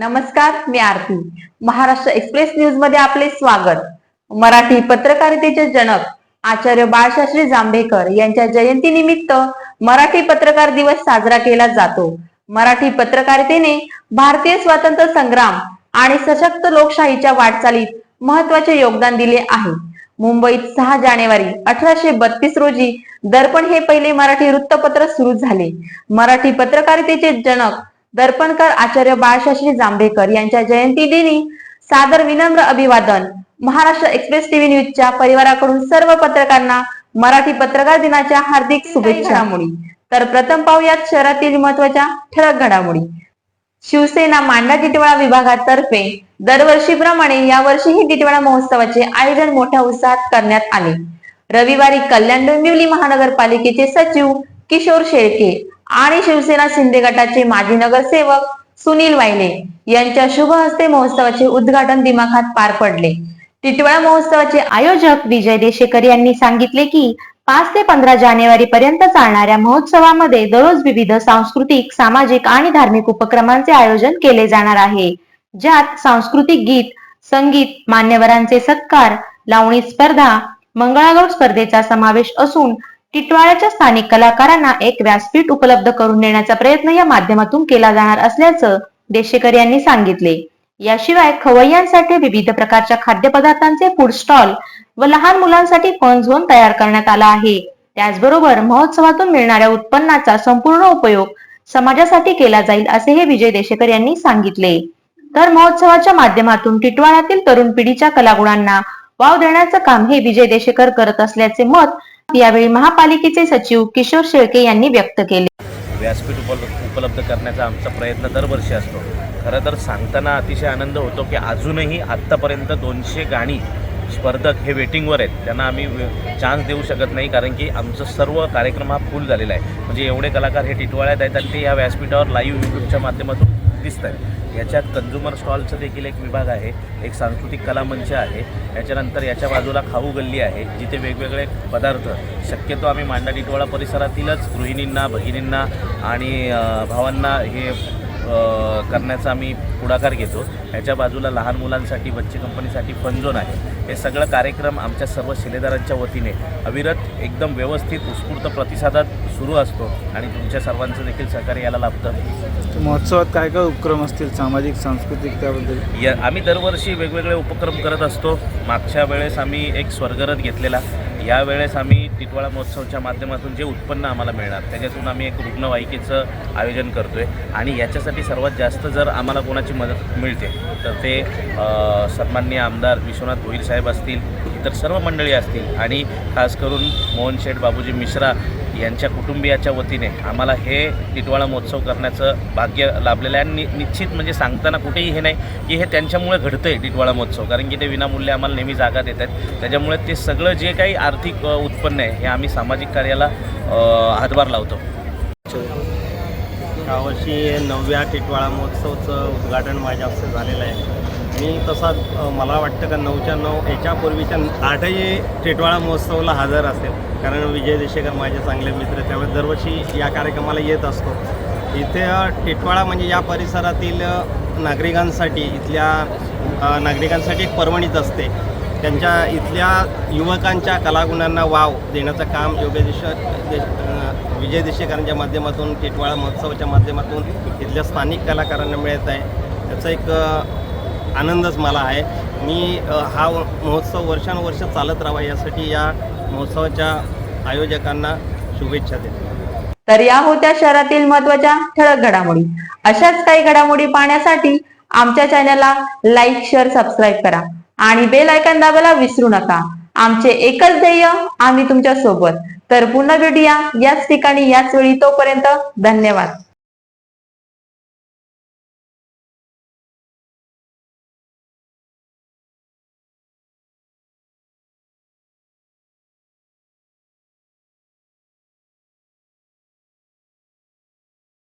नमस्कार मी आरती. महाराष्ट्र एक्सप्रेस न्यूजमध्ये आपले स्वागत. मराठी पत्रकारितेचे जनक आचार्य बाळशास्त्री जांभेकर यांच्या जयंती निमित्त मराठी पत्रकार दिवस साजरा केला जातो. मराठी पत्रकारितेने भारतीय स्वातंत्र्य संग्राम आणि सशक्त लोकशाहीच्या वाटचालीत महत्त्वाचे योगदान दिले आहे. मुंबईत सहा जानेवारी अठराशे बत्तीस रोजी दर्पण हे पहिले मराठी वृत्तपत्र सुरू झाले. मराठी पत्रकारितेचे जनक दर्पणकर आचार्य बाळशास्त्री जांभेकर यांच्या जयंती दिनी सादर विनम्र अभिवादन महाराष्ट्र एक्सप्रेस टीव्ही न्यूजच्या परिवाराकडून सर्व पत्रकारांना मराठी पत्रकार दिनाच्या हार्दिक शुभेच्छा. घडामोडी. तर प्रथम पाहूयात शहरातील महत्त्वाच्या ठळक घडामोडी. शिवसेना मांडा टिटवाळा विभागातर्फे दरवर्षीप्रमाणे यावर्षीही टिटवाळा महोत्सवाचे आयोजन मोठ्या उत्साहात करण्यात आले. रविवारी कल्याण डोंबिवली महानगरपालिकेचे सचिव किशोर शेळके आणि शिवसेना शिंदे गटाचे माजी नगरसेवक सुनील वायले यांच्या शुभ हस्ते महोत्सवाचे उद्घाटन दिमाखात पार पडले. टिटवाळा महोत्सवाचे आयोजक विजय देशेकर यांनी सांगितले की पाच ते पंधरा जानेवारी पर्यंत चालणाऱ्या महोत्सवामध्ये दररोज विविध सांस्कृतिक सामाजिक आणि धार्मिक उपक्रमांचे आयोजन केले जाणार आहे. ज्यात सांस्कृतिक गीत संगीत मान्यवरांचे सत्कार लावणी स्पर्धा मंगळागौर स्पर्धेचा समावेश असून टिटवाळ्याच्या स्थानिक कलाकारांना एक व्यासपीठ उपलब्ध करून देण्याचा प्रयत्न या माध्यमातून केला जाणार असल्याचं देशेकर यांनी सांगितले. याशिवाय खवय्यांसाठी विविध प्रकारच्या खाद्यपदार्थांचे फूड स्टॉल व लहान मुलांसाठी फन झोन तयार करण्यात आला आहे. त्याचबरोबर महोत्सवातून मिळणाऱ्या उत्पन्नाचा संपूर्ण उपयोग समाजासाठी केला जाईल असे हे विजय देशेकर यांनी सांगितले. तर महोत्सवाच्या माध्यमातून टिटवाळ्यातील तरुण पिढीच्या कलागुणांना वाव देण्याचं काम हे विजय देशेकर करत असल्याचे मत यावेळी महापालिकेचे सचिव किशोर शेळके यांनी व्यक्त केले. व्यासपीठ उपलब्ध उपलब्ध करण्याचा आमचा प्रयत्न दरवर्षी असतो. खरं तर सांगताना अतिशय आनंद होतो की अजूनही आत्तापर्यंत दोनशे गाणी स्पर्धक हे वेटिंगवर आहेत. त्यांना आम्ही चान्स देऊ शकत नाही कारण की आमचं सर्व कार्यक्रम हा फुल झालेला आहे. म्हणजे एवढे कलाकार हे टिटवाळ्यात आहेत आणि ते या व्यासपीठावर लाईव्ह यूट्यूबच्या माध्यमातून दिसत आहेत याच्यात कंझ्युमर स्टॉलचं देखील एक विभाग आहे एक सांस्कृतिक कलामंच आहे. याच्यानंतर याच्या बाजूला खाऊ गल्ली आहे जिथे वेगवेगळे पदार्थ शक्यतो आम्ही मांडा टिटवाळा परिसरातीलच गृहिणींना भगिनींना आणि भावांना हे करण्याचा आम्ही पुढाकार घेतो. याच्या बाजूला लहान मुलांसाठी बच्चे कंपनीसाठी फन झोन आहे. हे सगळं कार्यक्रम आमच्या सर्व शिलेदारांच्या वतीने अविरत एकदम व्यवस्थित उत्स्फूर्त प्रतिसादात सुरू असतो आणि तुमच्या सर्वांचं देखील सहकार्य याला लाभतं. महोत्सवात काय काय उपक्रम असतील? सामाजिक सांस्कृतिक त्याबद्दल? या आम्ही दरवर्षी वेगवेगळे उपक्रम करत असतो. मागच्या वेळेस आम्ही एक स्वर्गरथ घेतलेला. यावेळेस आम्ही टिटवाळा महोत्सवच्या माध्यमातून जे उत्पन्न आम्हाला मिळणार त्याच्यातून आम्ही एक रुग्णवाहिकेचं आयोजन करतो आहे आणि याच्यासाठी सर्वात जास्त जर आम्हाला कोणाची मदत मिळते तर ते सन्मान्य आमदार विश्वनाथ भोईर साहेब असतील इतर सर्व मंडळी असतील. आणि खास करून मोहन शेठ बाबूजी मिश्रा यांच्या कुटुंबियाच्या वतीने आम्हाला हे टिटवाळा महोत्सव करण्याचं भाग्य लाभलेलं आहे. आणि नि निश्चित म्हणजे सांगताना कुठेही हे नाही की हे त्यांच्यामुळे घडतं आहे टिटवाळा महोत्सव. कारण की ते विनामूल्य आम्हाला नेहमी जागा देत आहेत. त्याच्यामुळे ते सगळं जे काही आर्थिक उत्पन्न आहे हे आम्ही सामाजिक कार्याला हातभार लावतो. यावर्षी नवव्या टिटवाळा महोत्सवचं उद्घाटन माझ्या हस्ते झालेलं आहे. मी तसा मला वाटतं का नऊच्या नऊ याच्यापूर्वीच्या आठही टिटवाळा महोत्सवला हजर असेल. कारण विजय देशेकर माझे चांगले मित्र त्यामुळे दरवर्षी या कार्यक्रमाला येत असतो. इथे टिटवाळा म्हणजे या परिसरातील नागरिकांसाठी इथल्या नागरिकांसाठी एक पर्वणीच असते. त्यांच्या इथल्या युवकांच्या कलागुणांना वाव देण्याचं काम योगेश देश विजय देशेकरांच्या माध्यमातून टिटवाळा महोत्सवाच्या माध्यमातून इथल्या स्थानिक कलाकारांना मिळत आहे. त्याचं एक आनंदच मला आहे. मी हा महोत्सव वर्षानुवर्ष चालत राहावा यासाठी या महोत्सवाच्या आयोजकांना शुभेच्छा देतो. तर या होत्या शहरातील महत्त्वाच्या ठळक घडामोडी. अशाच काही घडामोडी पाहण्यासाठी आमच्या चॅनलला लाईक शेअर सबस्क्राईब करा आणि बेल आयकॉन दाबायला विसरू नका. आमचे एकच ध्येय आम्ही तुमच्यासोबत तर पुन्हा भेटूया याच ठिकाणी याच वेळी तोपर्यंत धन्यवाद.